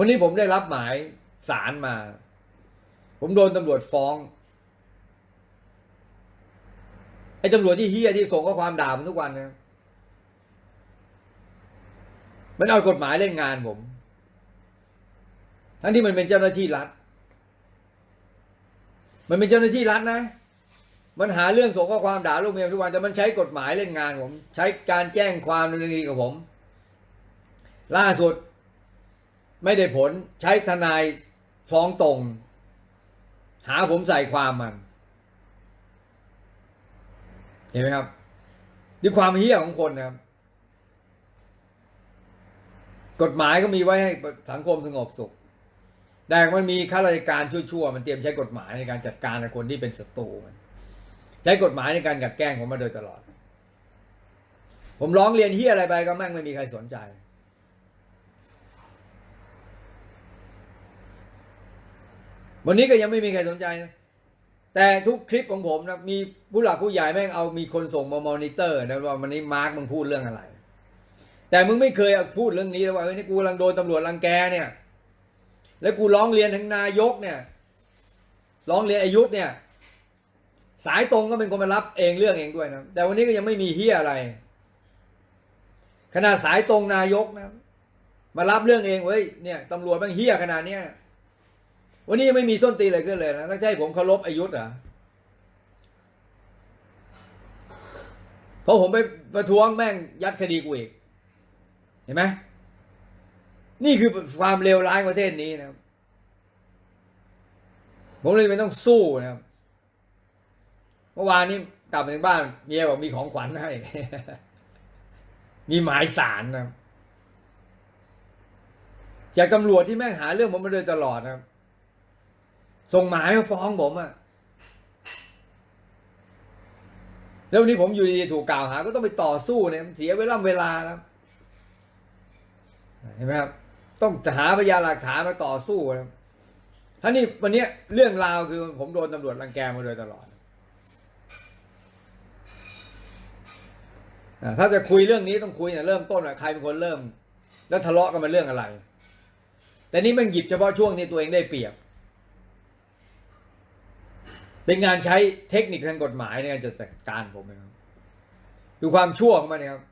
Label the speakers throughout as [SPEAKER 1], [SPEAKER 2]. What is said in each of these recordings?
[SPEAKER 1] วันนี้ผมได้รับหมายสารมา ผมโดนตำรวจฟ้อง ไอ้ตำรวจที่เฮียที่ส่งข้อความด่าผมทุกวันนะมันเอากฎหมายเล่นงานผม ทั้งที่มันเป็นเจ้าหน้าที่รัฐ มันเป็นเจ้าหน้าที่รัฐนะ มันหาเรื่องส่งข้อความด่าลูกเมียทุกวัน แต่มันใช้กฎหมายเล่นงานผม ใช้การแจ้งความดำเนินคดีกับผม ล่าสุด ไม่ได้ผลใช้ทนายฟ้องตรง หาผมใส่ความมัน เห็นไหมครับด้วยความเฮี้ยของคนนะครับ กฎหมายก็มีไว้ให้สังคมสงบสุข แต่มันมีข้าราชการชั่วๆมันเตรียมใช้กฎหมายในการจัดการกับคนที่เป็นศัตรูมัน ใช้กฎหมายในการกัดแกล้งผมมาโดยตลอด ผมร้องเรียนเฮี้ยอะไรไปก็แม่งไม่มีใครสนใจ วันนี้ก็ยังไม่มีใครสนใจนะแต่ทุกคลิปของผมนะมีผู้หลักผู้ใหญ่แม่งเอามีคนส่งมามอนิเตอร์นะว่าวันนี้มาร์กมึงพูดเรื่องอะไร แต่มึงไม่เคยเอาพูดเรื่องนี้เลยว่าเฮ้ยนี่กูกำลังโดนตำรวจรังแกเนี่ย แล้วกูร้องเรียนถึงนายกเนี่ยร้องเรียนอายุทธเนี่ย สายตรงก็เป็นคนมารับเองเรื่องเองด้วยนะแต่วันนี้ก็ยังไม่มีเฮียอะไรขนาดสายตรงนายกนะมารับเรื่องเองเว้ยเนี่ยตำรวจแม่งเฮียขนาดเนี้ย วันนี้ยังไม่มีส้นตีนอะไรขึ้นเลยนะถ้าใช่ผมเคารพอายุทธเหรอเพราะผมไปประท้วงแม่งยัดคดีกูอีก เห็นไหมนี่คือความเลวร้ายประเทศนี้นะครับ ผมเลยไม่ต้องสู้นะครับ เมื่อวานนี้กลับมาถึงบ้านเมียบอกมีของขวัญให้ มีหมายสารนะครับจากตำรวจที่แม่งหาเรื่องผมมาโดยตลอดนะครับ ส่งหมายมาฟ้องผมอะแล้ววันนี้ผมอยู่ดีถูกกล่าวหา ก็ต้องไปต่อสู้เนี่ยเสียเวลาเวลาครับเห็นไหมครับ ต้องหาพยานหลักฐานมาต่อสู้นะครับท่านี่วันนี้เรื่องราวคือผมโดนตำรวจรังแกมาโดยตลอดถ้าจะคุยเรื่องนี้ต้องคุยเนี่ยเริ่มต้นอะใครเป็นคนเริ่ม แล้วทะเลาะกันมาเรื่องอะไร แต่นี่มันหยิบเฉพาะช่วงนี้ตัวเองได้เปรียบ เป็นงานใช้เทคนิคทางกฎหมายในการจะจัดการผมนะครับดูความชั่วของมันนะครับ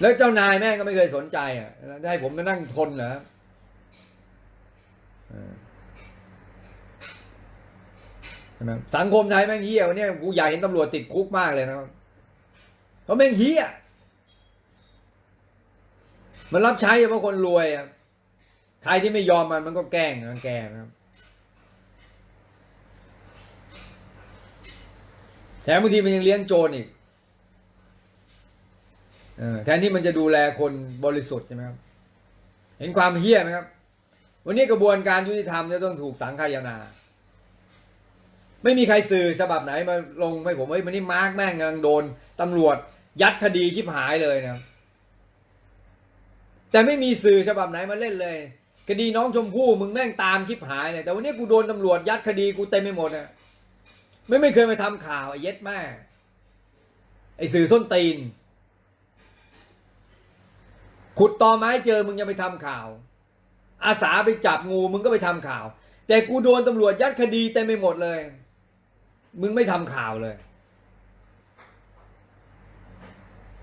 [SPEAKER 1] แล้วเจ้านายแม่งก็ไม่เคยสนใจอะได้ให้ผมมานั่งทนเหรอครับสังคมไทยแม่งเฮี้ยวันนี้กูอยากเห็นตำรวจติดคุกมากเลยนะครับเพราแม่งเฮี้ยมันรับใช้เฉพาะคนรวยอะใครที่ไม่ยอมมันมันก็แกล้งรังแกนะครับ แถ มบางทีมันยังเลี้ยงโจรอีกแทนที่มันจะดูแลคนบริสุทธิ์ใช่ไหมครับ เห็นความเฮี้ยไหมครับ วันนี้กระบวนการยุติธรรมจะต้องถูกสังคายนา ไม่มีใครสื่อฉบับไหนมาลงให้ผมว่าวันนี้มาร์กแม่งกำลังโดนตำรวจ ยัดคดีชิบหายเลยนะแต่ไม่มีสื่อฉบับไหนมาเล่นเลย คดีน้องชมพู่มึงแม่งตามชิบหายเลยแต่วันนี้กูโดนตำรวจยัดคดีกูเต็มไปหมดนะ ไม่ไม่เคยมาทำข่าวไอ้เย็ดแม่ไอ้สื่อส้นตีน ขุดตอไม้เจอมึงยังไปทำข่าว อาสาไปจับงูมึงก็ไปทำข่าว แต่กูโดนตำรวจยัดคดีเต็มไปหมดเลย มึงไม่ทำข่าวเลย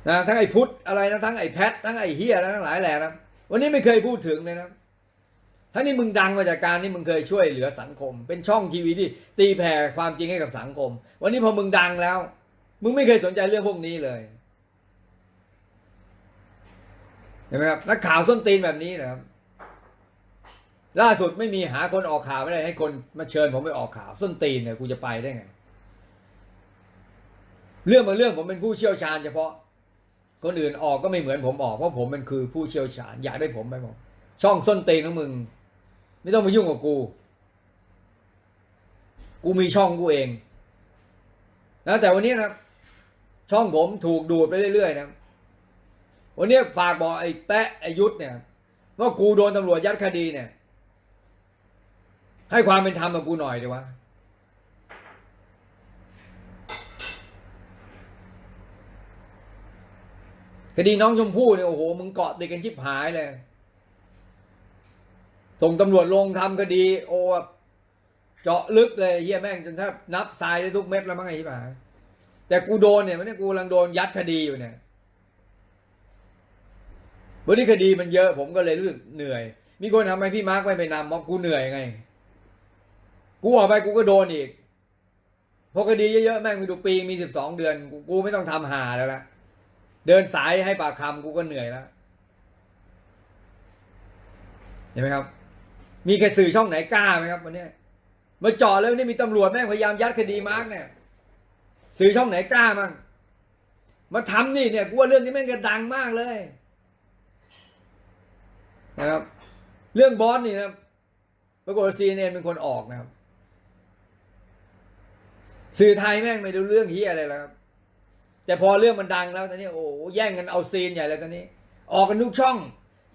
[SPEAKER 1] นะทั้งไอ้พุทธอะไรนะทั้งไอ้แพททั้งไอ้เฮียทั้งหลายแหล่นะวันนี้ไม่เคยพูดถึงเลยนะ ทั้งนี้มึงดังมาจากการที่มึงเคยช่วยเหลือสังคม เป็นช่องทีวีที่ตีแผ่ความจริงให้กับสังคม วันนี้พอมึงดังแล้ว มึงไม่เคยสนใจเรื่องพวกนี้เลยเห็นไหมครับนักข่าวส้นตีนแบบนี้นะครับ ล่าสุดไม่มีหาคนออกข่าวไม่ได้ให้คนมาเชิญผมไปออกข่าวส้นตีนเนี่ยกูจะไปได้ไงเรื่องบางเรื่องผมเป็นผู้เชี่ยวชาญเฉพาะ คนอื่นออกก็ไม่เหมือนผมออกเพราะผมเป็นคือผู้เชี่ยวชาญอยากได้ผมไหมผมช่องส้นตีนของมึง ไม่ต้องมายุ่งกับกู กูมีช่องกูเอง นะ แต่วันนี้นะช่องผมถูกดูดไปเรื่อยๆนะวันนี้ฝากบอกไอ้แปะไอ้ยุทธเนี่ย ว่ากูโดนตำรวจยัดคดีเนี่ย ให้ความเป็นธรรมกับกูหน่อยดีวะคดีน้องชมพู่เนี่ยโอ้โหมึงเกาะติดกันชิบหายเลย ส่งตำรวจลงทำคดี โอ้เจาะลึกเลยเฮียแม่งจนแทบนับทรายได้ทุกเม็ดแล้วมั้งไอ้ที่หาแต่กูโดนเนี่ยมันนี่กูกำลังโดนยัดคดีอยู่เนี่ยวันนี้คดีมันเยอะ ผมก็เลยรู้สึกเหนื่อย มีคนทำให้พี่มาร์กไม่ไปนำเพราะกูเหนื่อยไง กูออกไปกูก็โดนอีกเพราะคดีเยอะๆแม่งมีดูปีมีสิบสองเดือน กูกูไม่ต้องทำหาแล้วละเดินสายให้ปากคำกูก็เหนื่อยแล้วเห็นไหมครับ มีใครสื่อช่องไหนกล้าไหมครับวันนี้มาจ่อแล้วนี่มีตำรวจแม่งพยายามยัดคดีมาร์กเนี่ย สื่อช่องไหนกล้ามั่งมาทำนี่เนี่ยกูว่าเรื่องนี้แม่งจะดังมากเลยนะครับ เรื่องบอสนี่นะปรากฏซีเนเป็นคนออกนะครับ สื่อไทยแม่งไม่รู้เรื่องเฮียอะไรแล้วครับแต่พอเรื่องมันดังแล้วตอนนี้โอ้โหแย่งกันเอาซีนใหญ่เลยตอนนี้ ออกกันทุกช่อง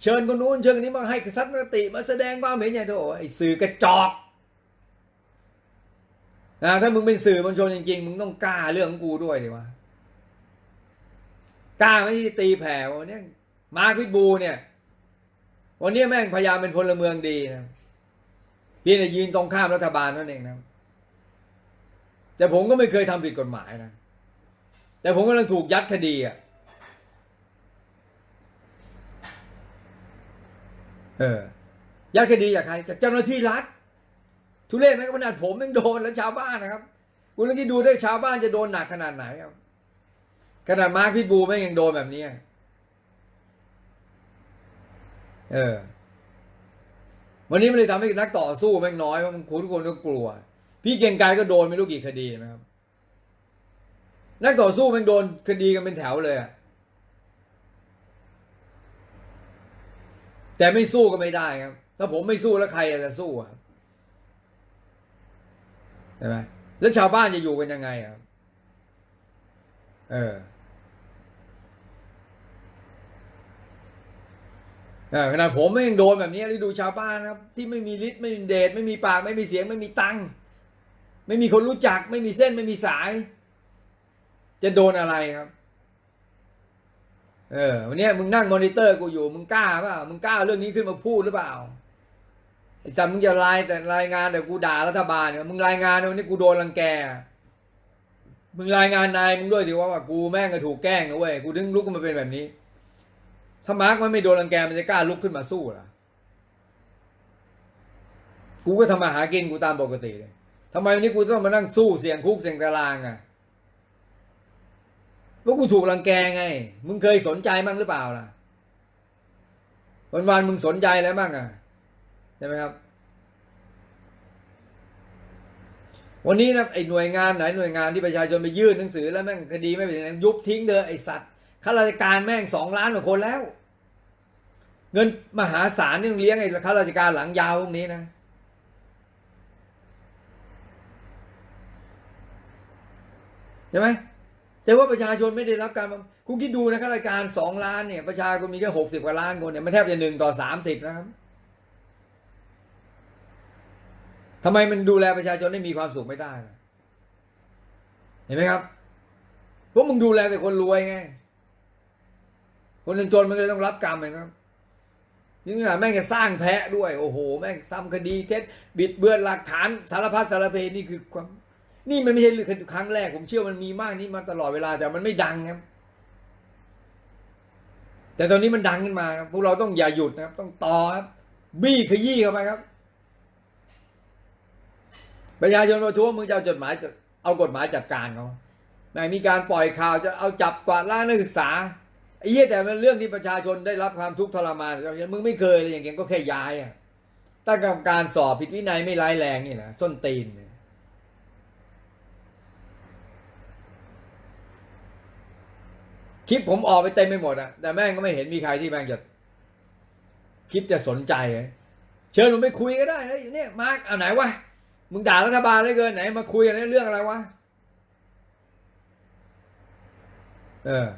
[SPEAKER 1] เชิญคนนู้นเชิญคนนี้มาให้ทัศนคติมาแสดงความเห็นอย่างโถไอ้สื่อกระจอกนะถ้ามึงเป็นสื่อมวลชนจริงๆ มึงต้องกล้าเรื่องกูด้วยดิวะกล้าไม่ใช่ตีแผ่วันนี้มาพิบูเนี่ย วันนี้แม่งพยายามเป็นพลเมืองดีนะพียงแต่ยยืนตรงข้ามรัฐบาลนั่นเองนะแต่ผมก็ไม่เคยทำผิดกฎหมายนะแต่ผมกำลังถูกยัดคดีอะ เออยัดคดีจากใครจากเจ้าหน้าที่รัฐ ทุเรศไหมขนาดผมยังโดนแล้วชาวบ้านนะครับคุณลองคิดดูได้ชาวบ้านจะโดนหนักขนาดไหนครับขนาดมาร์คพิทบูแม่งยังโดนแบบนี้เออ วันนี้มันเลยทำให้นักต่อสู้แม่งน้อยเพราะมันทุกคนก็กลัว พี่เกรียงไกรก็โดนไม่รู้กี่คดีนะครับ นักต่อสู้แม่งโดนคดีกันเป็นแถวเลยอะ แต่ไม่สู้ก็ไม่ได้ครับ ถ้าผมไม่สู้แล้วใครจะสู้ครับใช่ไหมแล้วชาวบ้านจะอยู่กันยังไงครับ เออขนาดผมไม่ยังโดนแบบนี้แล้วดูชาวบ้านครับ ที่ไม่มีฤทธิ์ไม่มีเดชไม่มีปาก ไม่มีเสียง ไม่มีตังค์ไม่มีคนรู้จัก ไม่มีเส้นไม่มีสาย จะโดนอะไรครับ เออวันนี้มึงนั่งมอนิเตอร์กูอยู่มึงกล้าเปล่ามึงกล้าเรื่องนี้ขึ้นมาพูดหรือเปล่าไอ้สัตว์มึงจะรายแต่รายงานแต่กูด่ารัฐบาลเนี่ยมึงรายงานวันนี้กูโดนรังแก มึงรายงานนายมึงด้วยถือว่าว่ากูแม่งก็ถูกแกล้งนะเว้ยกูถึงลุกขึ้นมาเป็นแบบนี้ ถ้ามาร์กมันไม่โดนรังแกมันจะกล้าลุกขึ้นมาสู้เหรอกูก็ทำมาหากินกูตามปกติเลยทำไมวันนี้กูต้องมานั่งสู้เสี่ยงคุกเสี่ยงตารางอะ พราะกูถูกรังแกไง มึงเคยสนใจบ้างหรือเปล่าล่ะ วันวันๆมึงสนใจแล้วบ้างอะใช่ไหมครับ วันนี้นะไอ้หน่วยงานไหนหน่วยงานที่ประชาชนไปยื่นหนังสือแล้วแม่งคดีไม่เป็นไรยุบทิ้งเด้อไอ้สัตว์ข้าราชการแม่งสองล้านกว่าคนแล้ว เงินมหาศาลนี่ต้องเลี้ยงไอ้ข้าราชการหลังยาวพวกนี้นะใช่ไหม แต่ว่าประชาชนไม่ได้รับการคุณคิดดูนะข้าราชการสองล้านเนี่ยประชาชนมีแค่หกสิบกว่าล้านคนเนี่ยมันแทบจะหนึ่งต่อสามสิบนะครับทำไมมันดูแลประชาชนได้มีความสุขไม่ได้เห็นไหมครับเพราะมึงดูแลแต่คนรวยไง คนจนมันก็เลยต้องรับกรรมเองครับนี่ขนาดแม่งจะสร้างแพะด้วย โอ้โห แม่งซ้ำคดีเท็จบิดเบือนหลักฐานสารพัดสารเพนี่คือความ นี่มันไม่ใช่ครั้งแรก ผมเชื่อมันมีมากนี่มาตลอดเวลาแต่มันไม่ดังครับ แต่ตอนนี้มันดังขึ้นมาครับพวกเราต้องอย่าหยุดนะครับ ต้องต่อครับ บี้ขยี้เข้าไปครับ ประชาชนประท้วงมึงจะเอาจดหมายเอากฎหมายจัดการเขาแม่งมีการปล่อยข่าวจะเอาจับกวาดล้างนักศึกษาไอ้เหี้ยแต่มันเรื่องที่ประชาชนได้รับความทุกข์ทรมานมึงไม่เคยเลยอย่างเงี้ยก็แค่ย้ายอะตั้งกรรมการสอบผิดวินัยไม่ร้ายแรงนี่นะส้นตีนเนี่ย ลิปผมออกไปเต็มไปหมดอะแต่แม่งก็ไม่เห็นมีใครที่แม่งจะคิดจะสนใจเลยเชิญผมไปคุยก็ได้นะเนี่ยมาร์กเอาไหนวะมึงด่ารัฐบาลได้เกินไหนมาคุยกันเรื่องอะไรวะเออ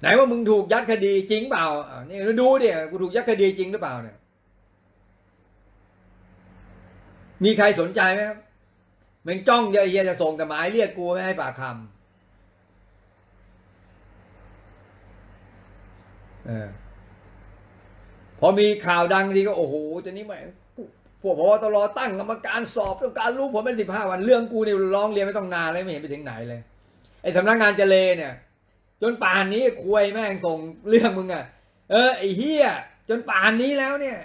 [SPEAKER 1] ไหนว่ามึงถูกยัดคดีจริงเปล่าอ่านี่ยดูดิกูถูกยัดคดีจริงหรือเปล่าเนี่ยมีใครสนใจไหมครับมึงจ้องเยอะๆจะส่งแต่หมายเรียกกูไม่ให้ปากคำ เออ พอมีข่าวดังทีก็โอ้โหจะนี้แม่งพวกพบตรตั้งกรรมการสอบต้องการรู้ผลเป็นสิบห้าวันเรื่องกูเนี่ยร้องเรียนไม่ต้องนานเลยไม่เห็นไปถึงไหนเลย ไอ้สำนักงานเจเลเนี่ย จนป่านนี้คุยแม่งส่งเรื่องมึงอะเออไอ้เฮียจนป่านนี้แล้วเนี่ย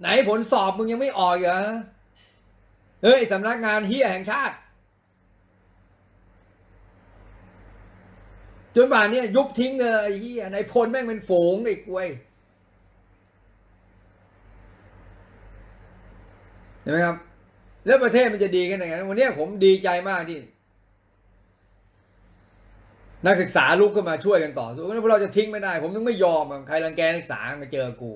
[SPEAKER 1] ไหนผลสอบมึงยังไม่ออกอีกเหรอเฮ้ยสำนักงานเฮียแห่งชาติ จนป่านนี้ยุบทิ้งเลยไอ้เฮียในพลแม่งเป็นฝูงอ้กล้ยเห็นไหมครับ แล้วประเทศมันจะดีกันยังไงวันนี้ผมดีใจมากที่ นักศึกษาลุกขึ้นมาช่วยกันต่อสู้เพราะเราจะทิ้งไม่ได้ ผมต้องไม่ยอมใครรังแกนักศึกษามาเจอกู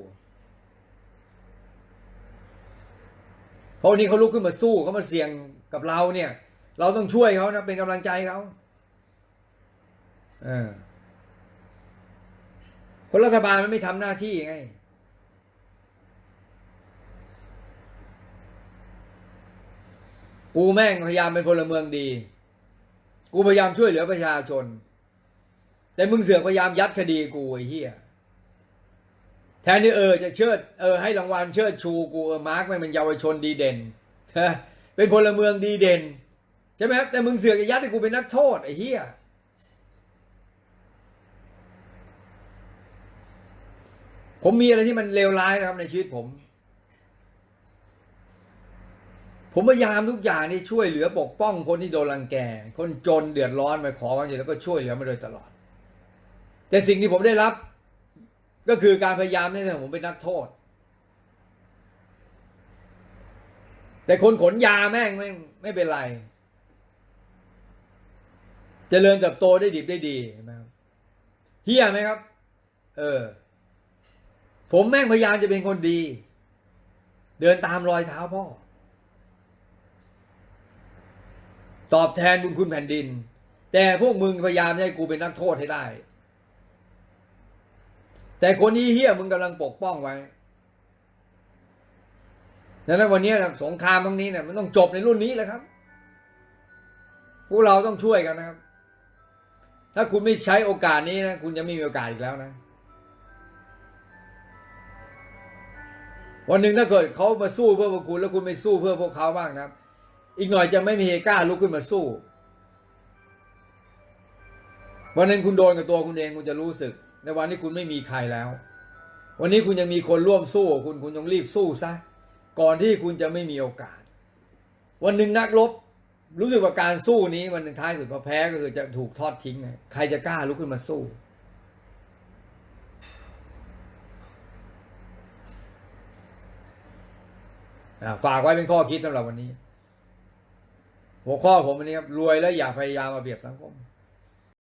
[SPEAKER 1] เพราะวันนี้เขาลุกขึ้นมาสู้เขามาเสี่ยงกับเราเนี่ย เราต้องช่วยเขานะเป็นกำลังใจเขา เออเพราะรัฐบาลมันไม่ทำหน้าที่ไง กูแม่งพยายามเป็นพลเมืองดี กูพยายามช่วยเหลือประชาชน แต่มึงเสือกพยายามยัดคดีกูไอ้เหี้ยแทนที่เออจะเชิดเออให้รางวัลเชิดชูกูเออมาร์กแม่งเป็นเยาวชนดีเด่นเป็นพลเมืองดีเด่นใช่ไหมครับแต่มึงเสือกจะยัดให้กูเป็นนักโทษไอ้เหี้ย ผมมีอะไรที่มันเลวร้ายนะครับในชีวิตผม ผมพยายามทุกอย่างนี่ช่วยเหลือปกป้องคนที่โดนรังแก คนจนเดือดร้อนมาขอความช่วยเหลือแล้วก็ช่วยเหลือมาโดยตลอด แต่สิ่งที่ผมได้รับ ก็คือการพยายามนี่นะผมเป็นนักโทษ แต่คนขนยาแม่งไม่ไม่เป็นไรเจริญเติบโตได้ดีได้ดีเห็นไหมครับเฮียไหมครับ เออ ผมแม่งพยายามจะเป็นคนดี เดินตามรอยเท้าพ่อ ตอบแทนบุญคุณแผ่นดิน แต่พวกมึงพยายามให้กูเป็นนักโทษให้ได้ แต่คนนี้เฮี้ยมึงกำลังปกป้องไว้ดังนั้นวันนี้สงครามครั้งนี้เนี่ยมันต้องจบในรุ่นนี้แหละครับ พวกเราต้องช่วยกันนะครับ ถ้าคุณไม่ใช้โอกาสนี้นะคุณจะไม่มีโอกาสอีกแล้วนะ วันหนึ่งถ้าเกิดเขามาสู้เพื่อพวกคุณแล้วคุณไม่สู้เพื่อพวกเขาบ้างนะครับอีกหน่อยจะไม่มีกล้าลุกขึ้นมาสู้ วันหนึ่งคุณโดนกับตัวคุณเองคุณจะรู้สึก ในวันที่คุณไม่มีใครแล้ว วันนี้คุณยังมีคนร่วมสู้ คุณคุณต้องรีบสู้ซะก่อนที่คุณจะไม่มีโอกาส วันหนึ่งนักรบรู้สึกว่าการสู้นี้วันหนึ่งท้ายสุดพอแพ้ก็คือจะถูกทอดทิ้งใครจะกล้าลุกขึ้นมาสู้ ฝากไว้เป็นข้อคิดสำหรับวันนี้ หัวข้อผมวันนี้ครับรวยแล้วอย่าพยายามมาเบียบสังคม